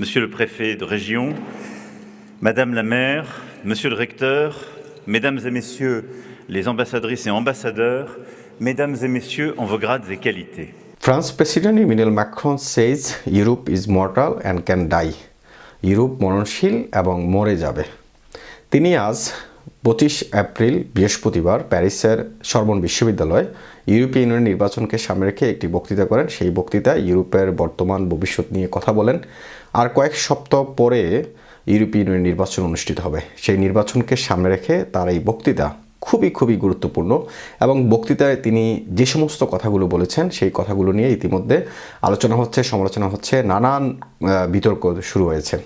Monsieur le préfet de région, Madame la maire, Monsieur le recteur, Mesdames et Messieurs les ambassadrices et ambassadeurs, Mesdames et Messieurs en vos grades et qualités. France President Emmanuel Macron says Europe is mortal and can die. Europe মরণশীল এবং মরে যাবে তিনি আজ পঁচিশ April, বৃহস্পতিবার প্যারিসের Sorbonne বিশ্ববিদ্যালয় ইউরোপীয় ইউনিয়ন নির্বাচনকে সামনে রেখে একটি বক্তৃতা করেন। সেই বক্তৃতায় ইউরোপের বর্তমান ভবিষ্যৎ নিয়ে কথা বলেন। আর কয়েক সপ্তাহ পরে ইউরোপীয় ইউনিয়ন নির্বাচন অনুষ্ঠিত হবে। সেই নির্বাচনকে সামনে রেখে তার এই বক্তৃতা খুবই খুবই গুরুত্বপূর্ণ এবং বক্তৃতায় তিনি যে সমস্ত কথাগুলো বলেছেন, সেই কথাগুলো নিয়ে ইতিমধ্যে আলোচনা হচ্ছে, সমালোচনা হচ্ছে, নানান বিতর্ক শুরু হয়েছে।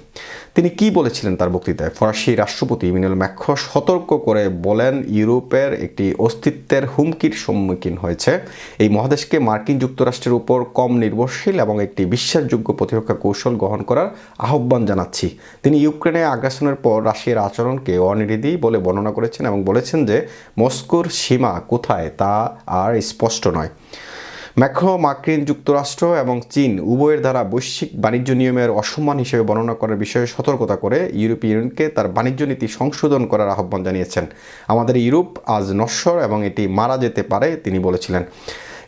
তিনি কি বলেছিলেন তার বক্তৃতায়? ফরাসি রাষ্ট্রপতি ইমিনুল ম্যাক্রো সতর্ক করে বলেন, ইউরোপের একটি অস্তিত্বের হুমকির সম্মুখীন হয়েছে। এই মহাদেশকে মার্কিন যুক্তরাষ্ট্রের উপর কম নির্ভরশীল এবং একটি বিশ্বাসযোগ্য প্রতিরক্ষা কৌশল গ্রহণ করার আহ্বান জানাচ্ছি। তিনি ইউক্রেনে আগ্রাসনের পর রাশিয়ার আচরণকে অনিরিদি বলে বর্ণনা করেছেন এবং বলেছেন যে, মস্কোর সীমা কোথায় তা আর স্পষ্ট নয়। ম্যাক্রো মার্কিন যুক্তরাষ্ট্র এবং চীন উভয়ের দ্বারা বৈশ্বিক বাণিজ্য নিয়মের অসম্মান হিসেবে বর্ণনা করার বিষয়ে সতর্কতা করে ইউরোপীয় ইউনিয়নকে তার বাণিজ্য নীতি সংশোধন করার আহ্বান জানিয়েছেন। আমাদের ইউরোপ আজ নশ্বর এবং এটি মারা যেতে পারে, তিনি বলেছিলেন।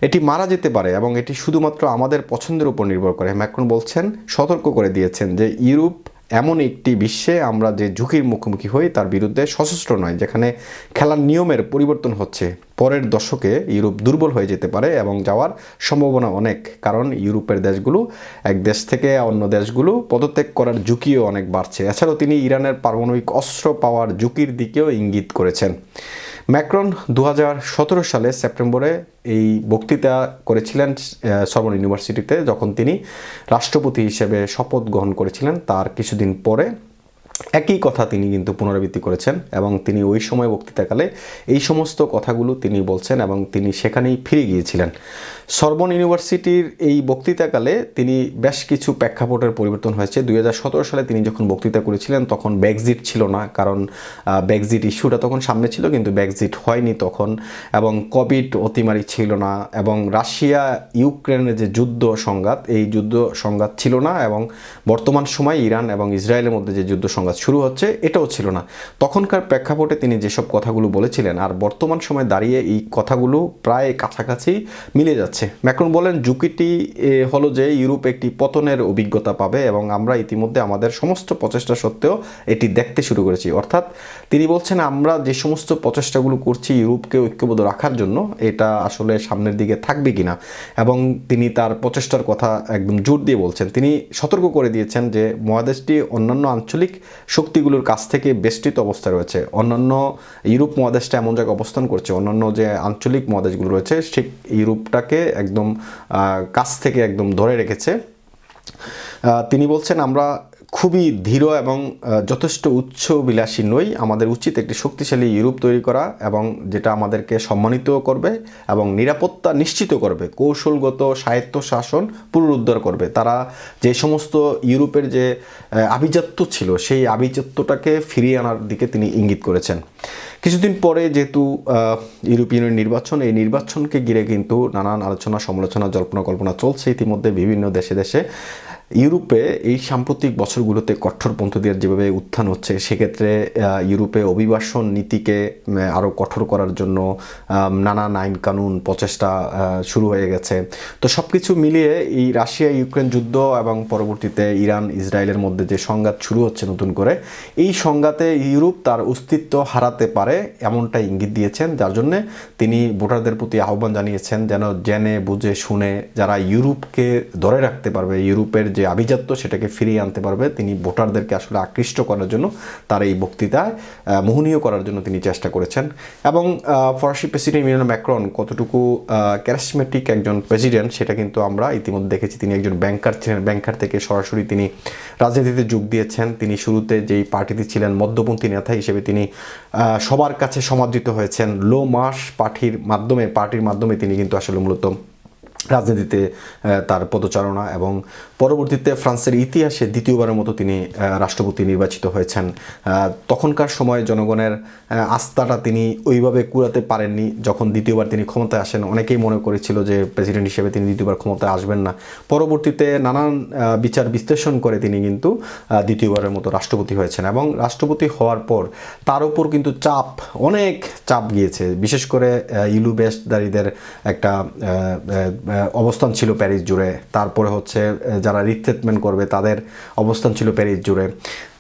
এটি মারা যেতে পারে এবং এটি শুধুমাত্র আমাদের পছন্দের উপর নির্ভর করে। ম্যাক্রন বলছেন, সতর্ক করে দিয়েছেন যে ইউরোপ এমন একটি বিশ্বে আমরা যে ঝুঁকির মুখোমুখি হই, তার বিরুদ্ধে সশস্ত্র নয়, যেখানে খেলার নিয়মের পরিবর্তন হচ্ছে। পরের দশকে ইউরোপ দুর্বল হয়ে যেতে পারে এবং যাওয়ার সম্ভাবনা অনেক, কারণ ইউরোপের দেশগুলো এক দেশ থেকে অন্য দেশগুলো পদত্যাগ করার ঝুঁকিও অনেক বাড়ছে। এছাড়াও তিনি ইরানের পারমাণবিক অস্ত্র পাওয়ার ঝুঁকির দিকেও ইঙ্গিত করেছেন। ম্যাক্রন দু হাজার সতেরো সালে সেপ্টেম্বরে এই বক্তৃতা করেছিলেন সর্বন ইউনিভার্সিটিতে, যখন তিনি রাষ্ট্রপতি হিসেবে শপথ গ্রহণ করেছিলেন, তার কিছুদিন পরে একই কথা তিনি কিন্তু পুনরাবৃত্তি করেছেন এবং তিনি ওই সময় বক্তৃতাকালে এই সমস্ত কথাগুলো তিনি বলছেন এবং তিনি সেখানেই ফিরে গিয়েছিলেন। সরবন ইউনিভার্সিটির এই বক্তৃতাকালে তিনি বেশ কিছু প্রেক্ষাপটের পরিবর্তন হয়েছে। দু হাজার সতেরো সালে তিনি যখন বক্তৃতা করেছিলেন, তখন ব্যাকজিট ছিল না, কারণ ব্যাকজিট ইস্যুটা তখন সামনে ছিল, কিন্তু ব্যাকজিট হয়নি তখন এবং কোভিড অতিমারি ছিল না এবং রাশিয়া ইউক্রেনের যে যুদ্ধ সংঘাত, এই যুদ্ধ সংঘাত ছিল না এবং বর্তমান সময় ইরান এবং ইসরায়েলের মধ্যে যে যুদ্ধ সংঘাত শুরু হচ্ছে, এটাও ছিল না। তখনকার প্রেক্ষাপটে তিনি যেসব কথাগুলো বলেছিলেন, আর বর্তমান সময় দাঁড়িয়ে এই কথাগুলো প্রায় কাছাকাছি মিলে যাচ্ছে। ম্যাক্রন বলেন, ঝুঁকিটি হলো যে ইউরোপ একটি পতনের অভিজ্ঞতা পাবে এবং আমরা ইতিমধ্যে আমাদের সমস্ত প্রচেষ্টা সত্ত্বেও এটি দেখতে শুরু করেছি। অর্থাৎ তিনি বলছেন, আমরা যে সমস্ত প্রচেষ্টাগুলো করছি ইউরোপকে ঐক্যবদ্ধ রাখার জন্য, এটা আসলে সামনের দিকে থাকবে কিনা? এবং তিনি তার প্রচেষ্টার কথা একদম জোর দিয়ে বলছেন। তিনি সতর্ক করে দিয়েছেন যে মহাদেশটি অন্যান্য আঞ্চলিক শক্তিগুলোর কাছ থেকে বেষ্টিত অবস্থায় রয়েছে। অন্যান্য ইউরোপ মহাদেশটা এমন জায়গায় অবস্থান করছে, অন্যান্য যে আঞ্চলিক মহাদেশগুলো রয়েছে, ঠিক ইউরোপটাকে একদম কাছ থেকে একদম ধরে রেখেছে। তিনি বলছেন আমরা খুবই ধীর এবং যথেষ্ট উচ্চ বিলাসী নই। আমাদের উচিত একটি শক্তিশালী ইউরোপ তৈরি করা এবং যেটা আমাদেরকে সম্মানিত করবে এবং নিরাপত্তা নিশ্চিত করবে কৌশলগত সাহিত্য শাসন পুনরুদ্ধার করবে। তারা যে সমস্ত ইউরোপের যে আভিজাত্য ছিল সেই আভিজাত্যটাকে ফিরিয়ে আনার দিকে তিনি ইঙ্গিত করেছেন। কিছুদিন পরে যেহেতু আহ, ইউরোপিয়ান নির্বাচন এই নির্বাচনকে ঘিরে কিন্তু নানান আলোচনা সমালোচনা জল্পনা কল্পনা চলছে। ইতিমধ্যে বিভিন্ন দেশে দেশে ইউরোপে এই সাম্প্রতিক বছরগুলোতে কঠোরপন্থীদের যেভাবে উত্থান হচ্ছে, সেক্ষেত্রে ইউরোপে অভিবাসন নীতিকে আরও কঠোর করার জন্য নানান আইন কানুন প্রচেষ্টা শুরু হয়ে গেছে। তো সব কিছু মিলিয়ে এই রাশিয়া ইউক্রেন যুদ্ধ এবং পরবর্তীতে ইরান ইসরায়েলের মধ্যে যে সংঘাত শুরু হচ্ছে নতুন করে, এই সংঘাতে ইউরোপ তার অস্তিত্ব হারাতে পারে এমনটা ইঙ্গিত দিয়েছেন। যার জন্যে তিনি ভোটারদের প্রতি আহ্বান জানিয়েছেন যেন জেনে, বুঝে, শুনে যারা ইউরোপকে ধরে রাখতে পারবে, ইউরোপের যে আভিজাত্য সেটাকে ফিরিয়ে আনতে পারবে, তিনি ভোটারদেরকে আসলে আকৃষ্ট করার জন্য তার এই বক্তৃতায় মোহনীয় করার জন্য তিনি চেষ্টা করেছেন। এবং ফরাসি প্রেসিডেন্ট ইমানুয়েল ম্যাক্রন কতটুকু ক্যারিসমেটিক একজন প্রেসিডেন্ট সেটা কিন্তু আমরা ইতিমধ্যে দেখেছি। তিনি একজন ব্যাংকার ছিলেন ব্যাংকার থেকে সরাসরি তিনি রাজনীতিতে যোগ দিয়েছেন। তিনি শুরুতে যেই পার্টিতে ছিলেন, মধ্যপন্থী নেতা হিসেবে তিনি সবার কাছে সমাদৃত হয়েছেন। লো মাস পার্টির মাধ্যমে পার্টির মাধ্যমে তিনি কিন্তু আসলে মূলত রাজনীতিতে তার পদচারণা এবং পরবর্তীতে ফ্রান্সের ইতিহাসে দ্বিতীয়বারের মতো তিনি রাষ্ট্রপতি নির্বাচিত হয়েছেন। তখনকার সময় জনগণের আস্থাটা তিনি ওইভাবে কুড়াতে পারেননি। যখন দ্বিতীয়বার তিনি ক্ষমতায় আসেন অনেকেই মনে করেছিল যে প্রেসিডেন্ট হিসেবে তিনি দ্বিতীয়বার ক্ষমতায় আসবেন না। পরবর্তীতে নানান বিচার বিশ্লেষণ করে তিনি কিন্তু দ্বিতীয়বারের মতো রাষ্ট্রপতি হয়েছেন এবং রাষ্ট্রপতি হওয়ার পর তার উপর কিন্তু চাপ অনেক চাপ গিয়েছে। বিশেষ করে আহ, ইলু বেশদারিদের একটা অবস্থান ছিল প্যারিস জুড়ে। তারপরে হচ্ছে যারা রিট্রিটমেন্ট করবে, তাদের অবস্থান ছিল প্যারিস জুড়ে।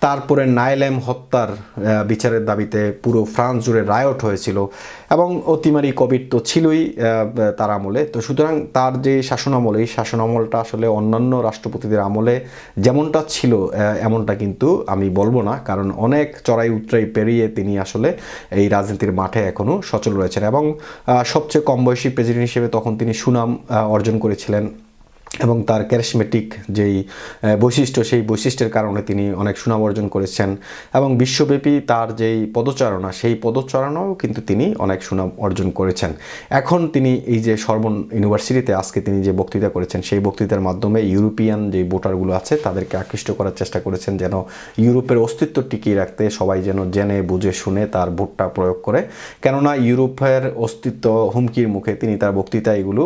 তারপরে নাইলেম হত্যার বিচারের দাবিতে পুরো ফ্রান্স জুড়ে রায়ট হয়েছিল এবং অতিমারি কোভিড তো ছিলই তার আমলে। তো সুতরাং তার যে শাসনামল, এই শাসনামলটা আসলে অন্যান্য রাষ্ট্রপতিদের আমলে যেমনটা ছিল এমনটা কিন্তু আমি বলব না, কারণ অনেক চড়াই উতরাই পেরিয়ে তিনি আসলে এই রাজনীতির মাঠে এখনও সচল রয়েছেন এবং সবচেয়ে কম বয়সী প্রেসিডেন্ট হিসেবে তখন তিনি সুনাম অর্জন করেছিলেন। এবং তার ক্যারিসমেটিক যেই বৈশিষ্ট্য, সেই বৈশিষ্ট্যের কারণে তিনি অনেক সুনাম অর্জন করেছেন। এবং বিশ্বব্যাপী তার যেই পদচারণা, সেই পদচারণাও কিন্তু তিনি অনেক সুনাম অর্জন করেছেন। এখন তিনি এই যে সর্বন ইউনিভার্সিটিতে আজকে তিনি যে বক্তৃতা করেছেন, সেই বক্তৃতার মাধ্যমে ইউরোপিয়ান যে ভোটারগুলো আছে, তাদেরকে আকৃষ্ট করার চেষ্টা করেছেন যেন ইউরোপের অস্তিত্ব টিকিয়ে রাখতে সবাই যেন জেনে, বুঝে, শুনে তার ভোটটা প্রয়োগ করে। কেননা ইউরোপের অস্তিত্ব হুমকির মুখে তিনি তার বক্তৃতা এগুলো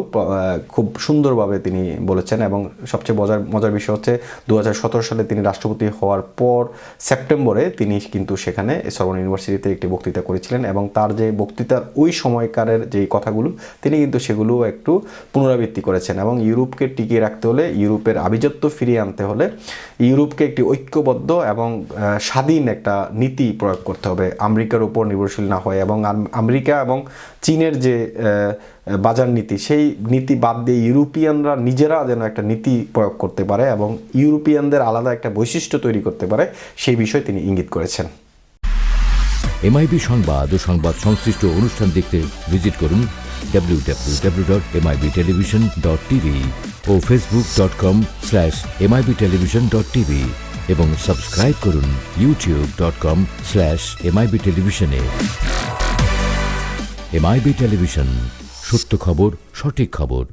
খুব সুন্দরভাবে তিনি বলেছেন এবং সবচেয়ে মজার মজার বিষয় হচ্ছে দু হাজার সতেরো সালে তিনি রাষ্ট্রপতি হওয়ার পর সেপ্টেম্বরে তিনি কিন্তু সেখানে সরবন ইউনিভার্সিটিতে একটি বক্তৃতা করেছিলেন এবং তার যে বক্তৃতার ওই সময়কারের যেই কথাগুলো, তিনি কিন্তু সেগুলো একটু পুনরাবৃত্তি করেছেন এবং ইউরোপকে টিকিয়ে রাখতে হলে, ইউরোপের আভিজাত্য ফিরিয়ে আনতে হলে ইউরোপকে একটি ঐক্যবদ্ধ এবং স্বাধীন একটা নীতি প্রয়োগ করতে হবে। আমেরিকার উপর নির্ভরশীল না হয় এবং আমেরিকা এবং চীনের যে বাজার নীতি। সেই নীতি বাদ দিয়ে ইউরোপিয়ানরা নিজেরা যেন একটা নীতি প্রয়োগ করতে পারে এবং ইউরোপিয়ানদের আলাদা একটা বৈশিষ্ট্য তৈরি করতে পারে, সেই বিষয়ে তিনি ইঙ্গিত করেছেন। এমআইবি সংবাদ ও সংবাদ সংশ্লিষ্ট অনুষ্ঠান দেখতে ভিজিট করুন www.mibtelevision.tv ও facebook.com slash MIB television dot TV এবং সাবস্ক্রাইব করুন ইউটিউব.com স্ল্যাশ এমআইবি টেলিভিশনে এমআইবি টেলিভিশন সত্য খবর সঠিক খবর।